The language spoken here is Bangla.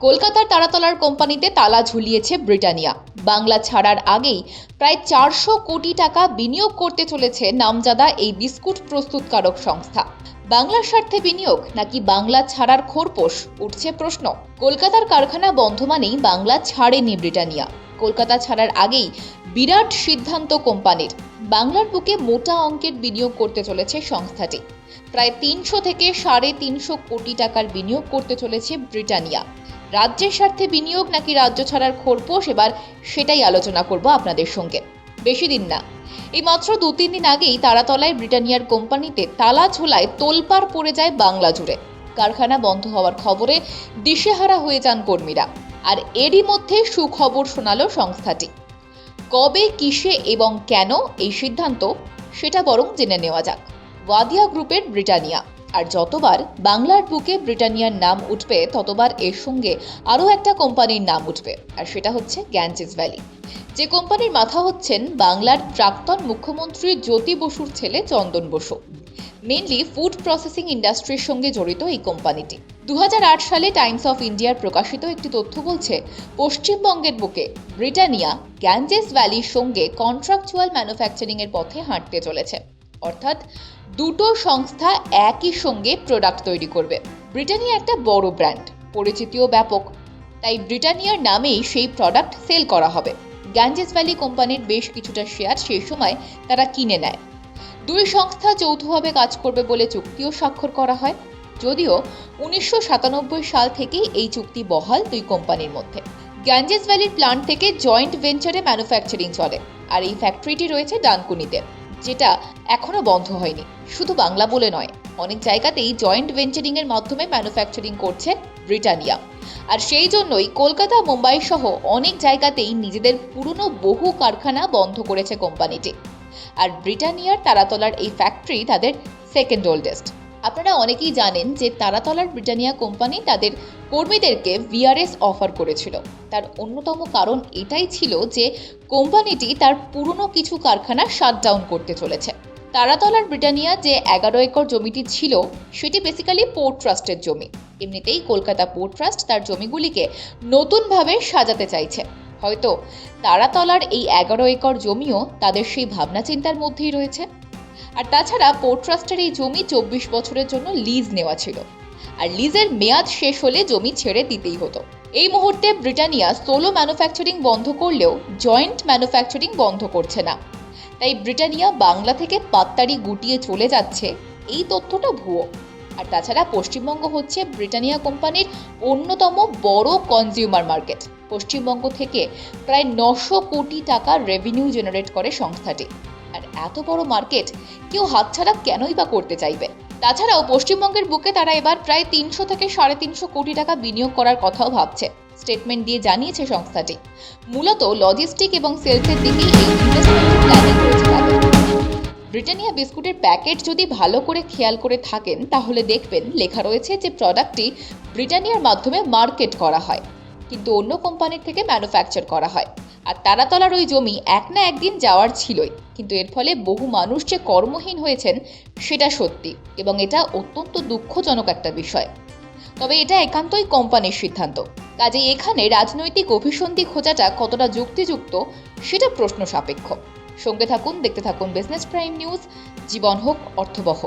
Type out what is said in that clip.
কলকাতার তারাতলার কোম্পানিতে তালা ঝুলিয়েছে ব্রিটানিয়া। বাংলা ছাড়ার আগেই প্রায় চারশো কোটি টাকা বিনিয়োগ করতে চলেছে নামজাদা এই বিস্কুট প্রস্তুতকারক সংস্থা। বাংলার স্বার্থে বিনিয়োগ নাকি বাংলা ছাড়ার খোরপোশ? উঠছে প্রশ্ন। কলকাতার কারখানা বন্ধ মানেই বাংলা ছাড়েনি ব্রিটানিয়া। কলকাতা ছাড়ার আগেই বিরাট সিদ্ধান্ত কোম্পানির। বাংলার বুকে মোটা অঙ্কের বিনিয়োগ করতে চলেছে সংস্থাটি। প্রায় তিনশো থেকে সাড়ে তিনশো কোটি টাকার বিনিয়োগ করতে চলেছে ব্রিটানিয়া। রাজ্যের স্বার্থে বিনিয়োগ নাকি রাজ্য ছাড়ার খোরপোশ? এবার সেটাই আলোচনা করব আপনাদের সঙ্গে। বেশি দিন না। এই মাত্র দু তিন দিন আগেই তারাতলায় ব্রিটানিয়ার কোম্পানিতে তালা ঝোলায় তোলপাড় পড়ে যায় বাংলা জুড়ে। কারখানা বন্ধ হওয়ার খবরে দিশেহারা হয়ে যান কর্মীরা। আর এরই মধ্যে সুখবর শোনালো সংস্থাটি। কবে, কিসে এবং কেন এই সিদ্ধান্ত, সেটা বরং জেনে নেওয়া যাক। ওয়াদিয়া গ্রুপের ব্রিটানিয়া। আর যতবার বাংলার বুকে ব্রিটানিয়ার নাম উঠবে, ততবার এর সঙ্গে আরও একটা কোম্পানির নাম উঠবে, আর সেটা হচ্ছে গ্যাঞ্জেস ভ্যালি। যে কোম্পানির মাথা হচ্ছেন বাংলার প্রাক্তন মুখ্যমন্ত্রী জ্যোতি বসুর ছেলে Chandan Basu. Mainly food processing ইন্ডাস্ট্রির সঙ্গে জড়িত এই কোম্পানিটি। দু হাজার আট সালে টাইমস অফ ইন্ডিয়ার প্রকাশিত একটি তথ্য বলছে, পশ্চিমবঙ্গের বুকে ব্রিটানিয়া গ্যাঞ্জেস ভ্যালির সঙ্গে কন্ট্রাকচুয়াল ম্যানুফ্যাকচারিংয়ের পথে হাঁটতে চলেছে। অর্থাৎ দুটো সংস্থা একই সঙ্গে প্রোডাক্ট তৈরি করবে। ব্রিটানিয়া একটা বড় ব্র্যান্ড পরিচিতিও ব্যাপক। তাই ব্রিটানিয়ার নামেই সেই প্রোডাক্ট সেল করা হবে। গ্যাঞ্জেস ভ্যালি কোম্পানির বেশ কিছুটা শেয়ার সেই সময় তারা কিনে নেয়। দুই সংস্থা যৌথভাবে কাজ করবে বলে চুক্তিও স্বাক্ষর করা হয়। যদিও উনিশশো সাতানব্বই সাল থেকেই এই চুক্তি বহাল দুই কোম্পানির মধ্যে। গ্যাঞ্জেস ভ্যালির প্ল্যান্ট থেকে জয়েন্ট ভেঞ্চারে ম্যানুফ্যাকচারিং চলে। আর এই ফ্যাক্টরিটি রয়েছে ডানকুনিতে। যেটা এখনও বন্ধ হয়নি। শুধু বাংলা বলে নয়, অনেক জায়গাতেই জয়েন্ট ভেঞ্চারিংয়ের মাধ্যমে ম্যানুফ্যাকচারিং করছে ব্রিটানিয়া। আর সেই জন্যই কলকাতা, মুম্বাই সহ অনেক জায়গাতেই নিজেদের পুরনো বহু কারখানা বন্ধ করেছে কোম্পানিটি। আর ব্রিটানিয়ার তারাতলার এই ফ্যাক্টরি তাদের সেকেন্ড ওল্ডেস্ট আপনারা অনেকেই জানেন যে তারাতলার ব্রিটানিয়া কোম্পানি তাদের কর্মীদেরকে ভিআরএস অফার করেছিল। তার অন্যতম কারণ এটাই ছিল যে কোম্পানিটি তার পুরনো কিছু কারখানা শাটডাউন করতে চলেছে। তারাতলার ব্রিটানিয়া যে এগারো একর জমিটি ছিল, সেটি বেসিক্যালি পোর্ট ট্রাস্টের জমি। এমনিতেই কলকাতা পোর্ট ট্রাস্ট তার জমিগুলিকে নতুনভাবে সাজাতে চাইছে। হয়তো তারাতলার এই এগারো একর জমিও তাদের সেই ভাবনা চিন্তার মধ্যেই রয়েছে। আর তাছাড়া পোর্ট ট্রাস্টের এই জমি চব্বিশ বছরের জন্য লিজ নেওয়া ছিল। আর লিজের মেয়াদ শেষ হলে জমি ছেড়ে দিতেই হতো। এই মুহূর্তে ব্রিটানিয়া সোলো ম্যানুফ্যাকচারিং বন্ধ করলেও জয়েন্ট ম্যানুফ্যাকচারিং বন্ধ করছে না। তাই ব্রিটানিয়া বাংলা থেকে পাত্তারি গুটিয়ে চলে যাচ্ছে এই তথ্যটা ভুয়ো। আর তাছাড়া পশ্চিমবঙ্গ হচ্ছে ব্রিটানিয়া কোম্পানির অন্যতম বড় কনজিউমার মার্কেট পশ্চিমবঙ্গ থেকে প্রায় নশো কোটি টাকা রেভিনিউ জেনারেট করে সংস্থাটি। আর এত বড় মার্কেট কেউ হাতছাড়া কেনই বা করতে চাইবে? তাছাড়াও পশ্চিমবঙ্গের বুকে তারা এবার প্রায় তিনশো থেকে সাড়ে তিনশো কোটি টাকা বিনিয়োগ করার কথাও ভাবছে স্টেটমেন্ট দিয়ে জানিয়েছে সংস্থাটি। মূলত লজিস্টিক এবং সেলসের তাদের। ব্রিটানিয়া বিস্কুটের প্যাকেট যদি ভালো করে খেয়াল করে থাকেন, তাহলে দেখবেন লেখা রয়েছে যে প্রোডাক্টটি ব্রিটানিয়ার মাধ্যমে মার্কেট করা হয়, কিন্তু অন্য কোম্পানির থেকে ম্যানুফ্যাকচার করা হয়। আর তারাতলার ওই জমি এক না একদিন যাওয়ার ছিলই, কিন্তু এর ফলে বহু মানুষ যে কর্মহীন হয়েছেন সেটা সত্যি এবং এটা অত্যন্ত দুঃখজনক একটা বিষয়। তবে এটা একান্তই কোম্পানির সিদ্ধান্ত। কাজেই এখানে রাজনৈতিক অভিসন্ধি খোঁজাটা কতটা যুক্তিযুক্ত সেটা প্রশ্ন সাপেক্ষ। সঙ্গে থাকুন, দেখতে থাকুন বিজনেস প্রাইম নিউজ জীবন হোক, অর্থবহ।